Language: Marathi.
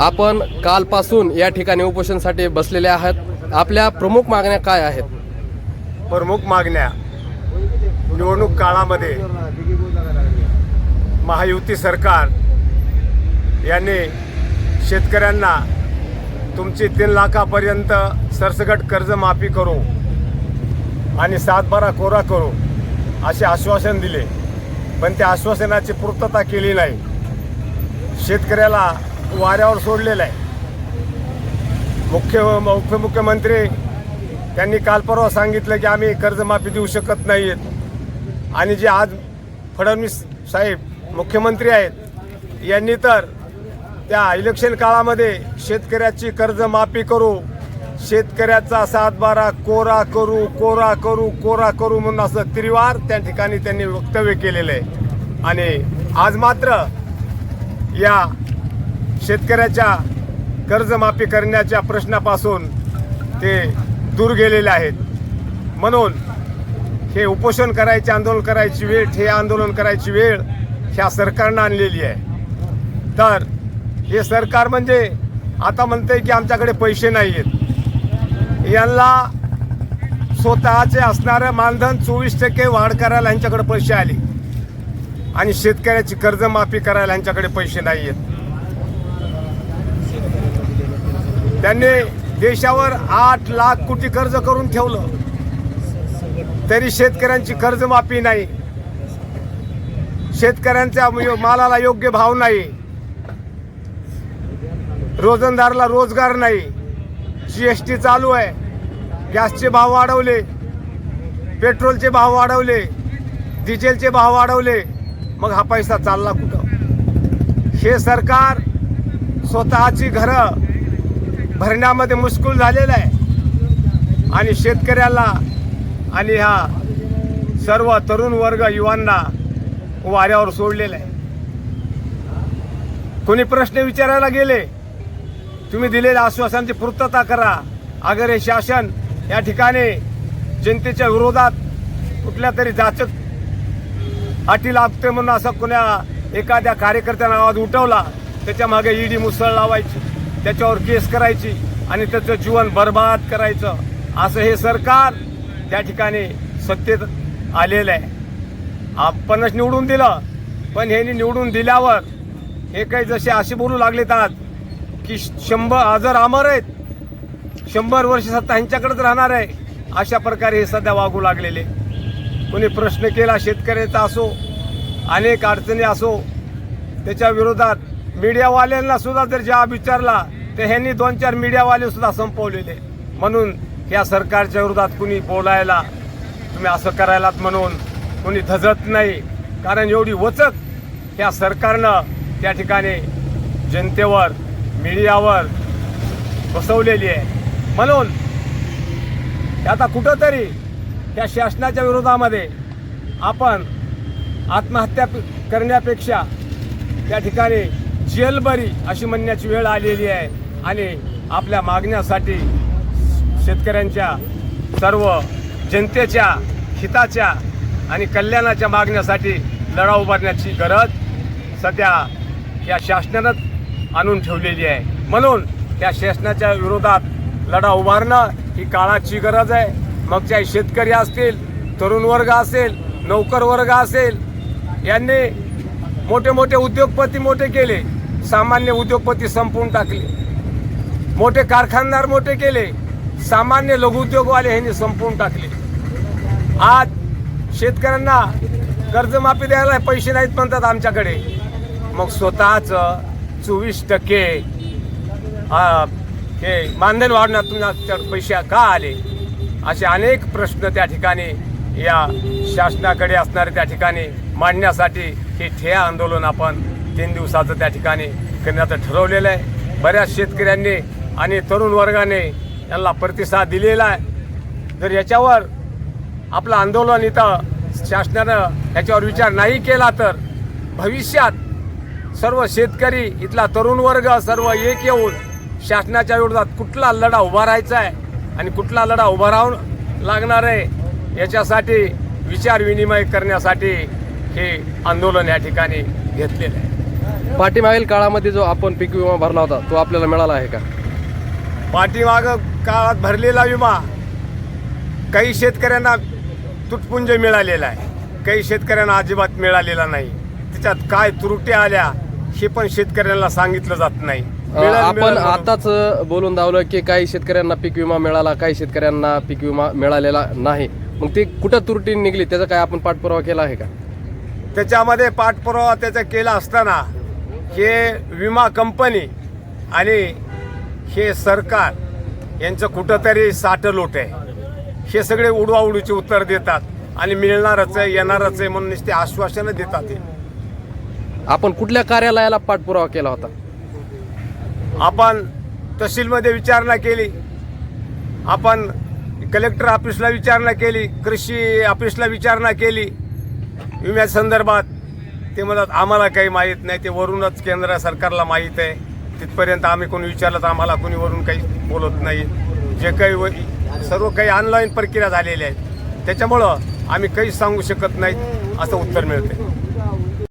आपण कालपासून या ठिकाणी उपोषणसाठी बसलेले आहात. आपल्या प्रमुख मागण्या काय आहेत? प्रमुख मागण्या निवडणूक काळामध्ये महायुती सरकार यांनी शेतकऱ्यांना तुमची तीन लाखापर्यंत सरसकट कर्जमाफी करू आणि सातबारा कोरा करू असे आश्वासन दिले. पण त्या आश्वासनाची पूर्तता केली नाही. शेतकऱ्याला वाऱ्यावर सोडलेलं आहे. मुख्य उपमुख्यमंत्री त्यांनी काल परवा सांगितलं की आम्ही कर्जमाफी देऊ शकत नाही आहेत आणि जे आज फडणवीस साहेब मुख्यमंत्री आहेत यांनी तर त्या इलेक्शन काळामध्ये शेतकऱ्याची कर्जमाफी करू शेतकऱ्याचा सातबारा कोरा करू कोरा करू कोरा करू म्हणून असं त्रिवार त्या ठिकाणी त्यांनी वक्तव्य केलेलं आहे. आणि आज मात्र या शेतकऱ्याच्या कर्जमाफी करण्याच्या प्रश्नापासून ते दूर गेलेले आहेत. म्हणून हे उपोषण करायचे आंदोलन करायची वेळ हे आंदोलन करायची वेळ ह्या सरकारनं आणलेली आहे. तर हे सरकार म्हणजे आता म्हणते की आमच्याकडे पैसे नाही आहेत यांना स्वतःचे असणारं मानधन चोवीस टक्के वाढ करायला यांच्याकडे पैसे आले. आणि शेतकऱ्याची कर्जमाफी करायला यांच्याकडे पैसे नाही आहेत त्यांनी देशावर आठ लाख कोटी कर्ज करून ठेवलं. तरी शेतकऱ्यांची कर्जमाफी नाही. शेतकऱ्यांच्या मालाला योग्य भाव नाही. रोजंदारला रोजगार नाही. सी एस टी चालू आहे. गॅसचे भाव वाढवले. पेट्रोलचे भाव वाढवले. डिझेलचे भाव वाढवले. मग हा पैसा चालला कुठं? हे सरकार स्वतःची घरं भरण्यामध्ये मुश्किल झालेलं आहे. आणि शेतकऱ्याला आणि ह्या सर्व तरुण वर्ग युवांना वाऱ्यावर सोडलेलं आहे. कोणी प्रश्न विचारायला गेले तुम्ही दिलेल्या आश्वासनाची पूर्तता करा. अगर हे शासन या ठिकाणी जनतेच्या विरोधात कुठल्या तरी जाचक अटी लागते म्हणून असं कोण्या एखाद्या कार्यकर्त्यानं आवाज उठवला त्याच्यामागे ईडी मुसळ लावायची. त्याच्यावर केस करायची आणि त्याचं जीवन बर्बाद करायचं. असं हे सरकार त्या ठिकाणी सत्तेत आलेलं आहे. आपणच निवडून दिलं पण ह्यांनी निवडून दिल्यावर हे काही जसे असे बोलू लागलेत आज की शंभर हजार अमर आहेत शंभर वर्ष सत्ता ह्यांच्याकडेच राहणार आहे अशा प्रकारे हे सध्या वागू लागलेले. कोणी प्रश्न केला शेतकऱ्याचा असो अनेक अडचणी असो त्याच्या विरोधात मीडियावाल्यांना सुद्धा जर ज्या विचारला तर ह्यांनी दोन चार मीडियावाले सुद्धा संपवलेले. म्हणून या सरकारच्या विरोधात कुणी बोलायला तुम्ही असं करायलात म्हणून कुणी धजत नाही. कारण एवढी वचक या सरकारनं त्या ठिकाणी जनतेवर मीडियावर बसवलेली आहे. म्हणून आता कुठंतरी त्या शासनाच्या विरोधामध्ये आपण आत्महत्या करण्यापेक्षा त्या ठिकाणी जेलबरी अशी म्हणण्याची वेळ आलेली आहे. आणि आपल्या मागण्यासाठी शेतकऱ्यांच्या सर्व जनतेच्या हिताच्या आणि कल्याणाच्या मागण्यासाठी लढा उभारण्याची गरज सध्या या शासनानंच आणून ठेवलेली आहे. म्हणून त्या शासनाच्या विरोधात लढा उभारणं ही काळाची गरज आहे. मग चाहे शेतकरी असतील तरुण वर्ग असेल नौकर वर्ग असेल यांनी मोठे मोठे उद्योगपती मोठे केले सामान्य उद्योगपती संपवून टाकले. मोठे कारखानदार मोठे केले सामान्य लघुउद्योगवाले ह्यांनी संपवून टाकले. आज शेतकऱ्यांना कर्जमाफी द्यायला पैसे नाहीत म्हणतात आमच्याकडे. मग स्वतःच चोवीस टक्के हे मानधन वाढण्यात तुमच्या पैसे का आले? असे अनेक प्रश्न त्या ठिकाणी या शासनाकडे असणारे त्या ठिकाणी मांडण्यासाठी हे ठेया आंदोलन आपण तीन दिवसाचं त्या ठिकाणी करण्याचं ठरवलेलं आहे. बऱ्याच शेतकऱ्यांनी आणि तरुण वर्गाने यांना प्रतिसाद दिलेला आहे. जर याच्यावर आपलं आंदोलन इथं शासनानं याच्यावर विचार नाही केला तर भविष्यात सर्व शेतकरी इथला तरुण वर्ग सर्व एक येऊन शासनाच्या विरोधात कुठला लढा उभारायचा आहे आणि कुठला लढा उभा राहून लागणार आहे याच्यासाठी विचार विनिमय करण्यासाठी हे आंदोलन या ठिकाणी घेतलेलं आहे. पाठीमागील काळामध्ये जो आपण पीक विमा भरला होता तो आपल्याला मिळाला आहे का? पाठीमाग काळात भरलेला विमा काही शेतकऱ्यांना तुटपुंज मिळालेला आहे. काही शेतकऱ्यांना अजिबात मिळालेला नाही. त्याच्यात काय त्रुटी आल्या हे पण शेतकऱ्यांना सांगितलं जात नाही. आपण. आताच बोलून दावलं की काही शेतकऱ्यांना पीक विमा मिळाला काही शेतकऱ्यांना पीक विमा मिळालेला नाही. मग ती कुठं त्रुटी निघली? त्याचा काय आपण पाठपुरावा केला आहे का? त्याच्यामध्ये पाठपुरावा त्याचा केला असताना हे विमा कंपनी आणि हे सरकार यांचं कुठंतरी साठलोट आहे. हे सगळे उडवाउडीचे उत्तर देतात आणि मिळणारच आहे येणारच आहे म्हणून ते आश्वासनं देतात हे. आपण कुठल्या कार्यालयाला पाठपुरावा केला होता? आपण तहसीलमध्ये विचारणा केली. आपण कलेक्टर ऑफिसला विचारणा केली कृषी ऑफिसला विचारणा केली. विम्या संदर्भात ते म्हणतात आम्हाला काही माहीत नाही ते वरूनच केंद्र सरकारला माहीत आहे. तिथपर्यंत आम्ही कोणी विचारलं तर आम्हाला कोणी वरून काही बोलत नाही. जे काही सर्व काही ऑनलाईन प्रक्रिया झालेल्या आहेत. त्याच्यामुळं आम्ही काहीच सांगू शकत नाही असं उत्तर मिळते